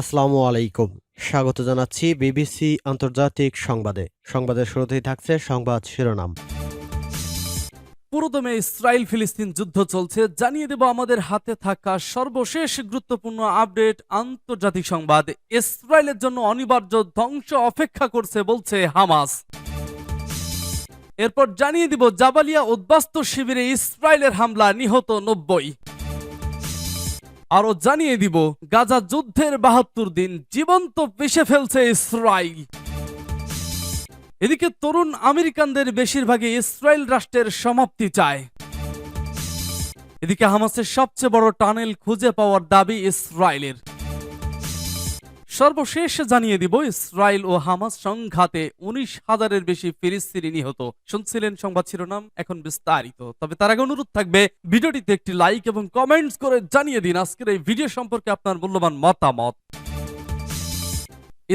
আসসালামু আলাইকুম। স্বাগত জানাচ্ছি বিবিসি আন্তর্জাতিক সংবাদে। সংবাদের শুরুতেই থাকছে সংবাদ শিরোনাম। পুরোদমে ইসরায়েল ফিলিস্তিন যুদ্ধ চলছে। জানিয়ে দেব আমাদের হাতে থাকা সর্বশেষ গুরুত্বপূর্ণ আপডেট আন্তর্জাতিক সংবাদ। ইসরায়েলের জন্য অনিবার্য ধ্বংস অপেক্ষা করছে বলছে হামাস। এরপর জানিয়ে দিব জাবালিয়া উদ্বাস্তু শিবিরে ইসরায়েলের হামলা নিহত নব্বই। আরও জানিয়ে দিব, গাজা যুদ্ধের বাহাত্তর দিন জীবন্ত পেশে ফেলছে ইসরায়েল। এদিকে তরুণ আমেরিকানদের বেশিরভাগই ইসরায়েল রাষ্ট্রের সমাপ্তি চায়। এদিকে হামাসের সবচেয়ে বড় টানেল খুঁজে পাওয়ার দাবি ইসরায়েলের। সর্বশেষ জানিয়ে দিব, ইসরায়েল ও হামাস সংঘাতে উনিশ হাজারের বেশি ফিলিস্তিনি নিহত। শুনছিলেন সংবাদ শিরোনাম, এখন বিস্তারিত। তবে তার আগে অনুরোধ থাকবে, ভিডিওটিতে একটি লাইক এবং কমেন্টস করে জানিয়ে দিন। আজকের এই ভিডিও সম্পর্কে আপনার মূল্যবান মতামত।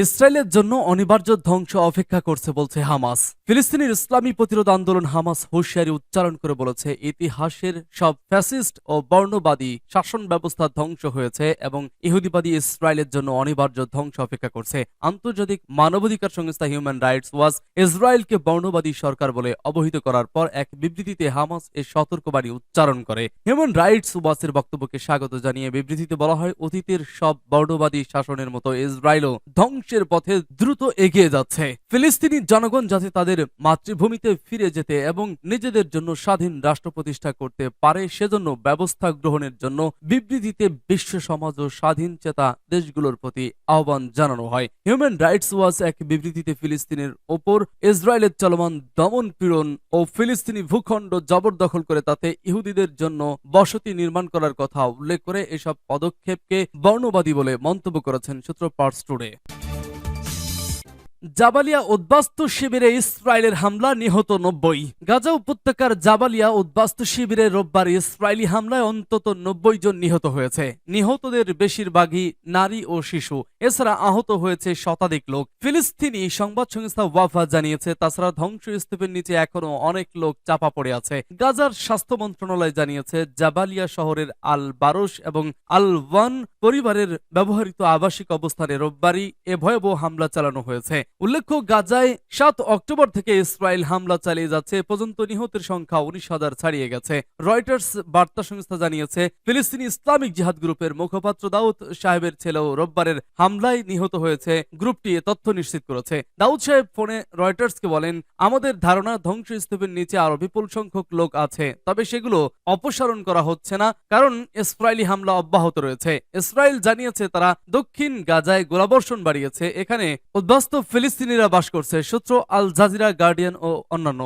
ইসরায়েলের জন্য অনিবার্য ধ্বংস অপেক্ষা করছে বলছে হামাস। ফিলিস্তিনের ইসলামী প্রতিরোধ আন্দোলন হামাস হুঁশিয়ারি উচ্চারণ করে বলেছে, ইতিহাসের সব ফ্যাসিস্ট ও বর্ণবাদী শাসন ব্যবস্থা ধ্বংস হয়েছে এবং ইহুদিবাদী ইসরায়েলের জন্য অনিবার্য ধ্বংস অপেক্ষা করছে। আন্তর্জাতিক মানবাধিকার সংস্থা হিউম্যান রাইটস ওয়াচ ইসরায়েলকে বর্ণবাদী সরকার বলে অবহিত করার পর এক বিবৃতিতে হামাস এ সতর্কবাণী উচ্চারণ করে। হিউম্যান রাইটস ওয়াচের বক্তব্যকে স্বাগত জানিয়ে বিবৃতিতে বলা হয়, অতীতের সব বর্ণবাদী শাসনের মতো ইসরায়েলও ধ্বংসের পথে দ্রুত এগিয়ে যাচ্ছে। ফিলিস্তিনি জনগণ যাতে তাদের মাতৃভূমিতে ফিরে যেতে এবং নিজেদের জন্য স্বাধীন রাষ্ট্র প্রতিষ্ঠা করতে পারে, সেজন্য ব্যবস্থা গ্রহণের জন্য বিবৃতিতে বিশ্ব সমাজ ও স্বাধীন চেতা দেশগুলোর প্রতি আহ্বান জানানো হয়। হিউম্যান রাইটস ওয়াচ এক বিবৃতিতে ফিলিস্তিনের ওপর ইসরায়েলের চলমান দমন পীড়ন ও ফিলিস্তিনি ভূখণ্ড জবরদখল করে তাতে ইহুদিদের জন্য বসতি নির্মাণ করার কথা উল্লেখ করে এসব পদক্ষেপকে বর্ণবাদী বলে মন্তব্য করেছেন সূত্র পার্স টুডে। জাবালিয়া উদ্বাস্তু শিবিরে ইসরায়েলের হামলা নিহত নব্বই। গাজা উপত্যকার জাবালিয়া উদ্বাস্তু শিবিরে রোববার ইসরায়েলি হামলায় অন্তত নব্বই জন নিহত হয়েছে। নিহতদের বেশিরভাগই নারী ও শিশু। এছাড়া আহত হয়েছে শতাধিক লোক। ফিলিস্তিনি সংবাদ সংস্থা ওয়াফা জানিয়েছে, তাছাড়া ধ্বংসস্তূপের নিচে এখনও অনেক লোক চাপা পড়ে আছে। গাজার স্বাস্থ্য মন্ত্রণালয় জানিয়েছে, জাবালিয়া শহরের আল বারুস এবং আল ওয়ান পরিবারের ব্যবহৃত আবাসিক অবস্থানে রোববারই এ ভয়াবহ হামলা চালানো হয়েছে। উল্লেখ্য, গাজায় সাত অক্টোবর থেকে ইসরায়েল হামলা চালিয়ে যাচ্ছে। পর্যন্ত নিহতের সংখ্যা উনিশ হাজার ছাড়িয়ে গেছে। রয়টার্স বার্তা সংস্থা জানিয়েছে, ফিলিস্তিনি ইসলামিক জিহাদ গ্রুপের মুখপাত্র দাউদ সাহেবের ছেলেও রোববারের হামলায় নিহত হয়েছে। গ্রুপটি এ তথ্য নিশ্চিত করেছে। দাউদ সাহেব ফোনে রয়টার্সকে বলেন, আমাদের ধারণা ধ্বংসস্তূপের নিচে আরও বিপুল সংখ্যক লোক আছে, তবে সেগুলো অপসারণ করা হচ্ছে না, কারণ ইসরায়েলি হামলা অব্যাহত রয়েছে। ইসরায়েল জানিয়েছে, তারা দক্ষিণ গাজায় গোলাবর্ষণ বাড়িয়েছে। এখানে উদ্বাস্ত ফিলিস্তিনিরা বাস করছে সূত্র আল জাজিরা গার্ডিয়ান ও অন্যান্য।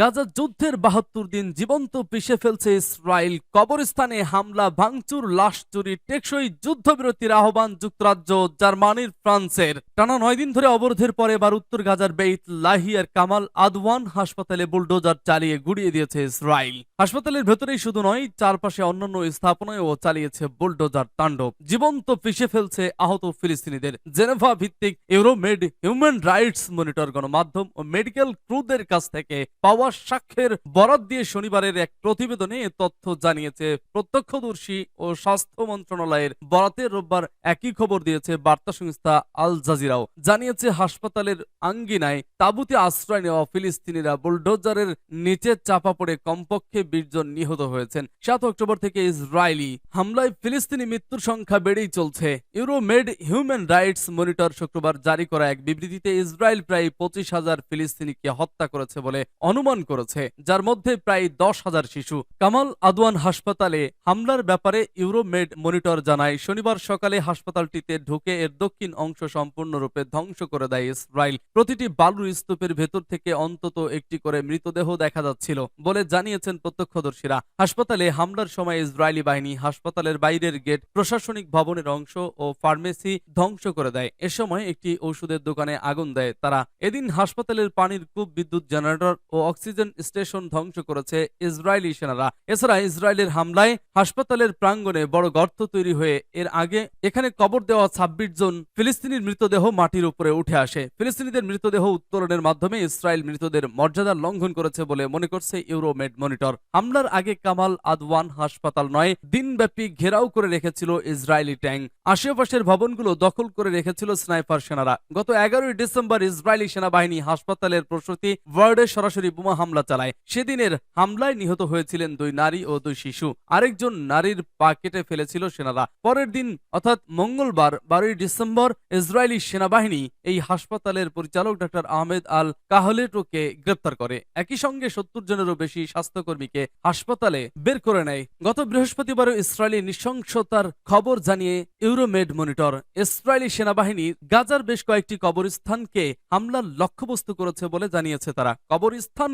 গাজা যুদ্ধের বাহাত্তর দিন জীবন্ত পিষে ফেলছে ইসরায়েল। কবরস্থানে হামলা, ভাঙচুর, লাশ চুরি, টেকসই যুদ্ধবিরতির আহ্বান যুক্তরাজ্য জার্মানির, ফ্রান্সের। টানা নয় দিন ধরে অবরোধের পরে এবার উত্তর গাজার বেইত লাহিয়ার কামাল আদওয়ান হাসপাতালে বুলডোজার চালিয়ে গুড়িয়ে দিয়েছে ইসরায়েল। হাসপাতালের ভেতরেই শুধু নয়, চারপাশে অন্যান্য স্থাপনায়ও চালিয়েছে বুলডোজার তাণ্ডব। জীবন্ত পিষে ফেলছে আহত ফিলিস্তিনিদের। জেনেভা ভিত্তিক ইউরোমেড হিউম্যান রাইটস মনিটর গণমাধ্যম ও মেডিকেল ক্রুদের কাছ থেকে পাওয়া সাক্ষ্যের বরাত দিয়ে শনিবারের এক প্রতিবেদনে তথ্য জানিয়েছে। প্রত্যক্ষদর্শী ও স্বাস্থ্য মন্ত্রণালয়ের বরাতে রোববার একই খবর দিয়েছে বার্তা সংস্থা আল জাজিরাও। জানিয়েছে, হাসপাতালের আঙ্গিনায় তাঁবুতে আশ্রয় নেওয়া ফিলিস্তিনিরা বুলডোজারের নিচে চাপা পড়ে কমপক্ষে বিশ জন নিহত হয়েছেন। সাত অক্টোবর থেকে ইসরায়েলি হামলায় ফিলিস্তিনি মৃত্যুর সংখ্যা বেড়েই চলছে। ইউরোমেড হিউম্যান রাইটস মনিটর শুক্রবার জারি করা এক বিবৃতিতে ইসরায়েল প্রায় পঁচিশ হাজার ফিলিস্তিনিকে হত্যা করেছে বলে অনুমান করেছে, যার মধ্যে প্রায় দশ হাজার শিশু। কামাল আদওয়ান হাসপাতালে হামলার ব্যাপারে ইউরোমেড মনিটর জানায়, শনিবার সকালে হাসপাতালটিতে ঢুকে এর দক্ষিণ অংশ সম্পূর্ণরূপে ধ্বংস করে দেয় ইসরায়েল। প্রতিটি বালুর স্তূপের ভেতর থেকে অন্তত একটি করে মৃতদেহ দেখা যাচ্ছিল বলে জানিয়েছেন প্রত্যক্ষদর্শীরা। হাসপাতালে হামলার সময় ইসরায়েলি বাহিনী হাসপাতালের বাইরের গেট, প্রশাসনিক ভবনের অংশ ও ফার্মেসি ধ্বংস করে দেয়। এ সময় একটি ওষুধের দোকানে আগুন দেয় তারা। এদিন হাসপাতালের পানির কূপ, বিদ্যুৎ জেনারেটর ও অক্সিজেন স্টেশন ধ্বংস করেছে ইসরায়েলি সেনারা। এছাড়া ইসরায়েলের হামলায় হাসপাতালের প্রাঙ্গণে বড় গর্ত তৈরি হয়ে এর আগে এখানে কবর দেওয়া ছাব্বিশ জন ফিলিস্তিনির মৃতদেহ মাটির উপরে উঠে আসে। ফিলিস্তিনিদের মৃতদেহ উত্তোলনের মাধ্যমে ইসরায়েল মৃতদের মর্যাদা লঙ্ঘন করেছে বলে মনে করছে ইউরোমেড মনিটর। হামলার আগে কামাল আদওয়ান হাসপাতাল নয়, দিনব্যাপী ঘেরাও করে রেখেছিল ইসরায়েলি ট্যাঙ্ক। আশেপাশের ভবনগুলো দখল করে রেখেছিল স্নাইপার সেনারা। গত এগারোই ডিসেম্বর ইসরায়েলি সেনাবাহিনী হাসপাতালের প্রসূতি ওয়ার্ডে সরাসরি বোমা হামলা চালায়। সেদিনের হামলায় নিহত হয়েছিলেন দুই নারী ও দুই শিশু। আরেকজন নারীর পা কেটে ফেলেছিল সেনারা। পরের দিন, অর্থাৎ মঙ্গলবার, বারোই ডিসেম্বর, ইসরায়েলি সেনাবাহিনী এই হাসপাতালের পরিচালক ডক্টর আহমেদ আল কাহলেটোকে গ্রেপ্তার করে। একই সঙ্গে সত্তর জনেরও বেশি স্বাস্থ্যকর্মীকে হাসপাতালে বের করে নেয়। গত বৃহস্পতিবারও ইসরায়েলি নৃশংসতার খবর জানিয়ে ইউরোমেড মনিটর, ইসরায়েলি সেনাবাহিনী গাজার বেশ কয়েকটি কবরস্থানকে হামলার লক্ষ্যবস্তু করেছে বলে জানিয়েছে তারা।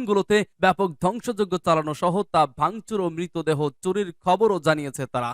কবরস্থানগুলোতে ব্যাপক ধ্বংসযজ্ঞ চালানো সহ তা ভাঙচুর ও মৃতদেহ চুরির খবরও জানিয়েছে তারা।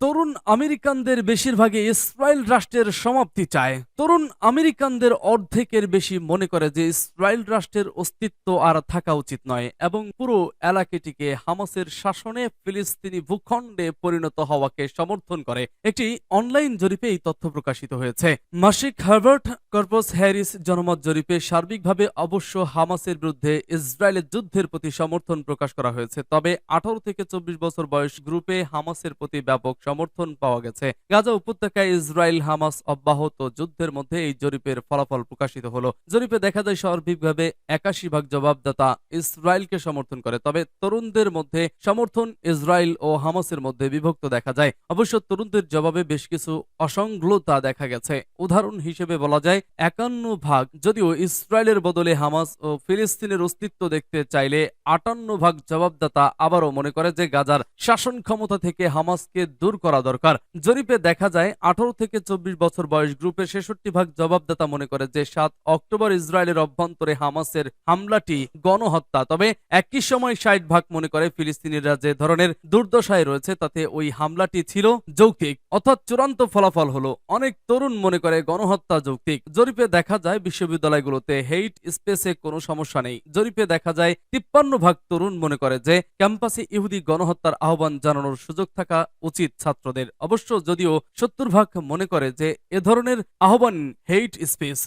তরুণ আমেরিকানদের বেশিরভাগই ইসরায়েল রাষ্ট্রের সমাপ্তি চায়। তরুণ আমেরিকানদের অর্ধেকের বেশি মনে করে যে ইসরায়েল রাষ্ট্রের অস্তিত্ব আর থাকা উচিত নয় এবং পুরো এলাকাটিকে হামাসের শাসনে ফিলিস্তিনি ভূখণ্ডে পরিণত হওয়াকে সমর্থন করে। একটি অনলাইন জরিপে এই তথ্য প্রকাশিত হয়েছে। মাসিক হার্ভার্ট কর্পস হ্যারিস জনমত জরিপে সার্বিকভাবে অবশ্য হামাসের বিরুদ্ধে ইসরায়েলের যুদ্ধের প্রতি সমর্থন প্রকাশ করা হয়েছে। তবে আঠারো থেকে চব্বিশ বছর বয়স গ্রুপে হামাসের প্রতি ব্যাপক সমর্থন পাওয়া গেছে। গাজা উপত্যকায় ইসরায়েল হামাস অব্যাহত যুদ্ধের মধ্যে এই জরিপের ফলাফল প্রকাশিত হলো। জরিপে দেখা যায়, সার্বিকভাবে একাশি ভাগ জবাবদাতা ইসরায়েলকে সমর্থন করে, তবে তরুণদের মধ্যে সমর্থন ইসরায়েল ও হামাসের মধ্যে বিভক্ত দেখা যায়। অবশ্য তরুণদের জবাবে বেশ কিছু অসংলতা দেখা গেছে। উদাহরণ হিসেবে বলা যায় একান্ন ভাগ, যদিও ইসরায়েলের বদলে হামাস ও ফিলিস্তিনের অস্তিত্ব দেখতে চাইলে আটান্ন ভাগ জবাবদাতা আবারও মনে করে যে গাজার শাসন ক্ষমতা থেকে হামাসকে দূর করা দরকার। জরিপে দেখা যায়, আঠারো থেকে চব্বিশ বছর বয়স গ্রুপে ছেষট্টি ভাগ জবাবদাতা মনে করে যে সাত অক্টোবর ইসরায়েলের অভ্যন্তরে হামাসের হামলাটি গণহত্যা। তবে একই সময় ষাট ভাগ মনে করে ফিলিস্তিনিরা যে ধরনের দুর্দশায় রয়েছে, তাতে ওই হামলাটি ছিল যৌক্তিক। অর্থাৎ চূড়ান্ত ফলাফল হলো, অনেক তরুণ মনে করে গণহত্যা যৌক্তিক। জরিপে দেখা যায় বিশ্ববিদ্যালয়গুলোতে হেইট স্পেসে কোনো সমস্যা নেই। জরিপে দেখা যায় তিপ্পান্ন ভাগ তরুণ মনে করে যে ক্যাম্পাসে ইহুদি গণহত্যার আহ্বান জানানোর সুযোগ থাকা উচিত ছাত্রদের। অবশ্য যদিও সত্তর ভাগ মনে করে যে এ ধরনের আহ্বান হেইট স্পেস।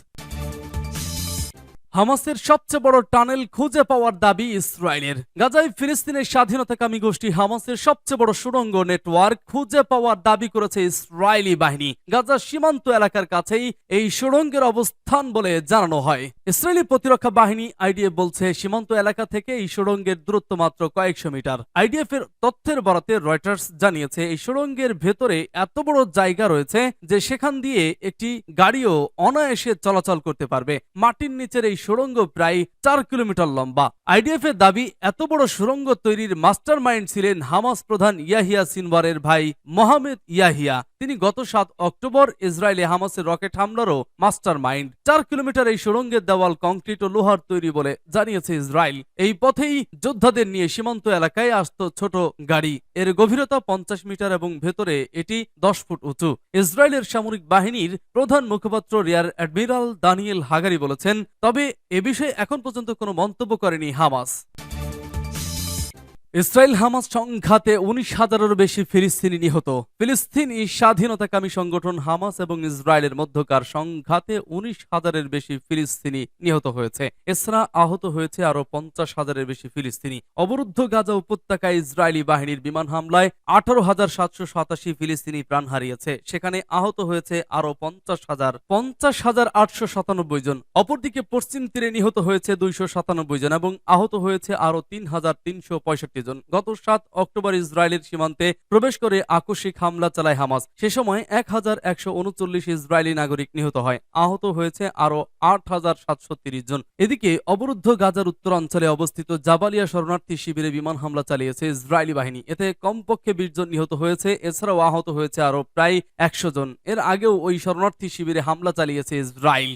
হামাসের সবচেয়ে বড় টানেল খুঁজে পাওয়ার দাবি ইসরায়েলের। গাজায় ফিলিস্তিনের স্বাধীনতাকামী গোষ্ঠী হামাসের সবচেয়ে বড় সুড়ঙ্গ নেটওয়ার্ক খুঁজে পাওয়ার দাবি করেছে ইসরায়েলি বাহিনী। গাজার সীমান্ত এলাকার কাছেই এই সুড়ঙ্গের অবস্থান বলে জানানো হয়। ইসরায়েলি প্রতিরক্ষা বাহিনী আইডিএফ বলছে, সীমান্ত এলাকা থেকে এই সুড়ঙ্গের দূরত্ব মাত্র কয়েকশো মিটার। আইডিএফ এর তথ্যের বরাতে রয়টার্স জানিয়েছে, এই সুড়ঙ্গের ভেতরে এত বড় জায়গা রয়েছে যে সেখান দিয়ে একটি গাড়িও অনায়াসে চলাচল করতে পারবে। মাটির নিচের এই সুড়ঙ্গ প্রায় চার কিলোমিটার লম্বা। আইডিএফ এর দাবি, এত বড় সুড়ঙ্গ তৈরির মাস্টার মাইন্ড ছিলেন হামাস প্রধান ইয়াহিয়া সিনওয়ারের ভাই মোহাম্মদ ইয়াহিয়া। তিনি গত সাত অক্টোবর ইসরায়েলে হামাসের রকেট হামলারও মাস্টার মাইন্ড চার কিলোমিটার এই সুড়ঙ্গের দেওয়াল কংক্রিট ও লোহার তৈরি বলে জানিয়েছে ইসরায়েল। এই পথেই যোদ্ধাদের নিয়ে সীমান্ত এলাকায় আসত ছোট গাড়ি। এর গভীরতা পঞ্চাশ মিটার এবং ভেতরে এটি দশ ফুট উঁচু। ইসরায়েলের সামরিক বাহিনীর প্রধান মুখপাত্র রিয়ার অ্যাডমিরাল দানিয়েল হাগারি বলেছেন, তবে এ বিষয়ে এখন পর্যন্ত কোনো মন্তব্য করেনি হামাস। ইসরায়েল হামাস সংঘাতে উনিশ হাজারেরও বেশি ফিলিস্তিনি নিহত। ফিলিস্তিনি স্বাধীনতাকামী সংগঠন হামাস এবং ইসরায়েলের মধ্যকার সংঘাতে উনিশ হাজারের বেশি ফিলিস্তিনি নিহত হয়েছে। এছাড়া আহত হয়েছে আরও পঞ্চাশ হাজারের বেশি ফিলিস্তিনি। অবরুদ্ধ গাজা উপত্যকায় ইসরায়েলি বাহিনীর বিমান হামলায় আঠারো হাজার সাতশো সাতাশি ফিলিস্তিনি প্রাণ হারিয়েছে। সেখানে আহত হয়েছে আরও পঞ্চাশ হাজার পঞ্চাশ হাজার আটশো সাতানব্বই জন। অপরদিকে পশ্চিম তীরে নিহত হয়েছে দুইশো সাতানব্বই জন এবং আহত হয়েছে আরও তিন হাজার তিনশো পঁয়ষট্টি জন গত সাত অক্টোবর ইসরায়েলের সীমান্তে প্রবেশ করে আকস্মিক হামলা চালায় হামাস। সে সময় এক হাজার একশো উনচল্লিশ ইসরায়েলি নাগরিক নিহত হয়। আহত হয়েছে আরও আট হাজার সাতশো তিরিশ জন। এদিকে অবরুদ্ধ গাজার উত্তরাঞ্চলে অবস্থিত জাবালিয়া শরণার্থী শিবিরে বিমান হামলা চালিয়েছে ইসরায়েলি বাহিনী। এতে কমপক্ষে বিশ জন নিহত হয়েছে, এছাড়াও আহত হয়েছে আরও প্রায় একশো জন। এর আগেও ওই শরণার্থী শিবিরে হামলা চালিয়েছে ইসরায়েল।